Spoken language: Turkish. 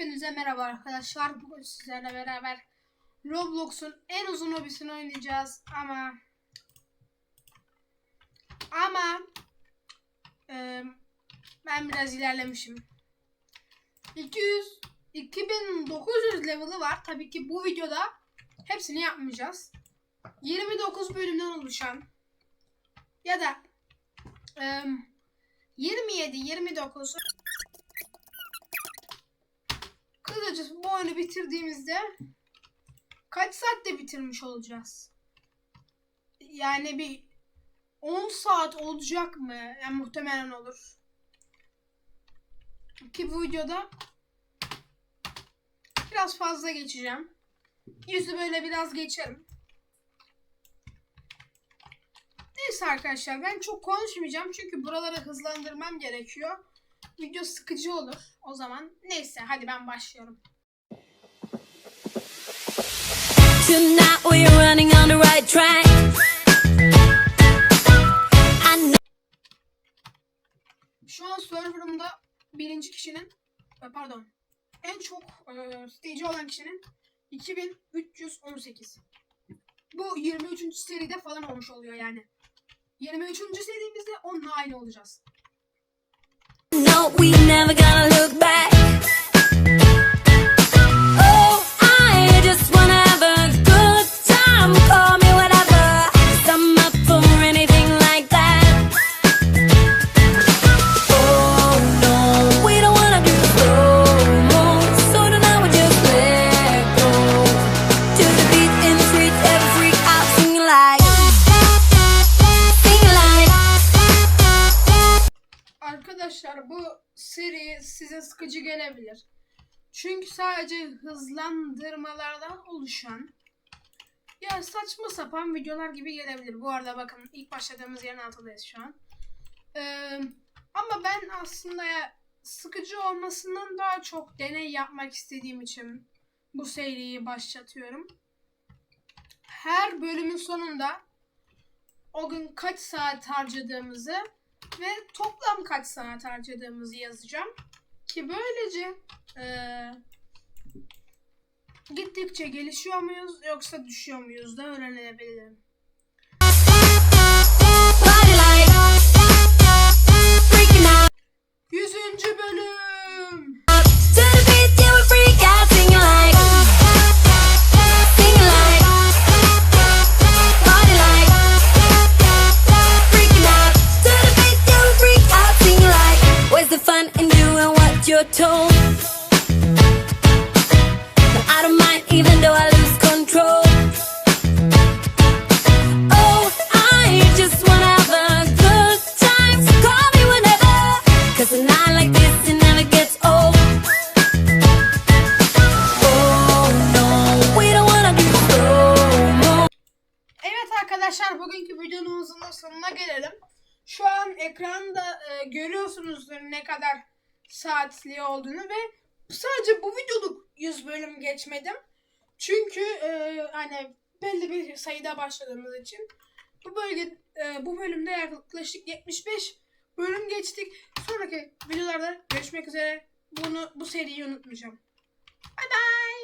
Hepinize merhaba arkadaşlar. Bugün sizlerle beraber Roblox'un en uzun hobisini oynayacağız ama ama e, ben biraz ilerlemişim. 200 2900 level'ı var. Tabii ki bu videoda hepsini yapmayacağız. 29 bölümden oluşan ya da e, 27 29 Kısacası bu oyunu bitirdiğimizde kaç saatte bitirmiş olacağız? Yani bir 10 saat olacak mı? Yani muhtemelen olur. Ki bu videoda biraz fazla geçeceğim. Yüzü böyle biraz geçerim. Neyse arkadaşlar ben çok konuşmayacağım çünkü buraları hızlandırmam gerekiyor. Video sıkıcı olur o zaman. Neyse hadi ben başlıyorum. Tonight we're running on the right track. Şu an serverımda birinci kişinin e, pardon en çok e, stage olan kişinin 2318. Bu 23. seride falan olmuş oluyor yani. 23. serimizde onunla aynı olacağız. no, we never gonna look back. Arkadaşlar bu seri size sıkıcı gelebilir. Çünkü sadece hızlandırmalardan oluşan ya saçma sapan videolar gibi gelebilir. Bu arada bakın ilk başladığımız yerin altındayız şu an. Ee, ama ben aslında sıkıcı olmasından daha çok deney yapmak istediğim için bu seriyi başlatıyorum. Her bölümün sonunda o gün kaç saat harcadığımızı ve toplam kaç saat harcadığımızı yazacağım. Ki böylece eee, gittikçe gelişiyor muyuz yoksa düşüyor muyuz da öğrenebilirim. İn doing what you're told? I don't mind, even though I lose control. Oh, I just wanna have a good time. So call me whenever. 'Cause a night like this, it never gets old. Oh. Evet arkadaşlar bugünkü videomuzun da sonuna gelelim. Şu an ekranda e, görüyorsunuzdur ne kadar saatli olduğunu ve sadece bu videoluk 100 bölüm geçmedim. Çünkü e, hani belli bir sayıda başladığımız için bu bölge e, bu bölümde yaklaşık 75 bölüm geçtik. Sonraki videolarda görüşmek üzere. Bunu bu seriyi unutmayacağım. Bye bye.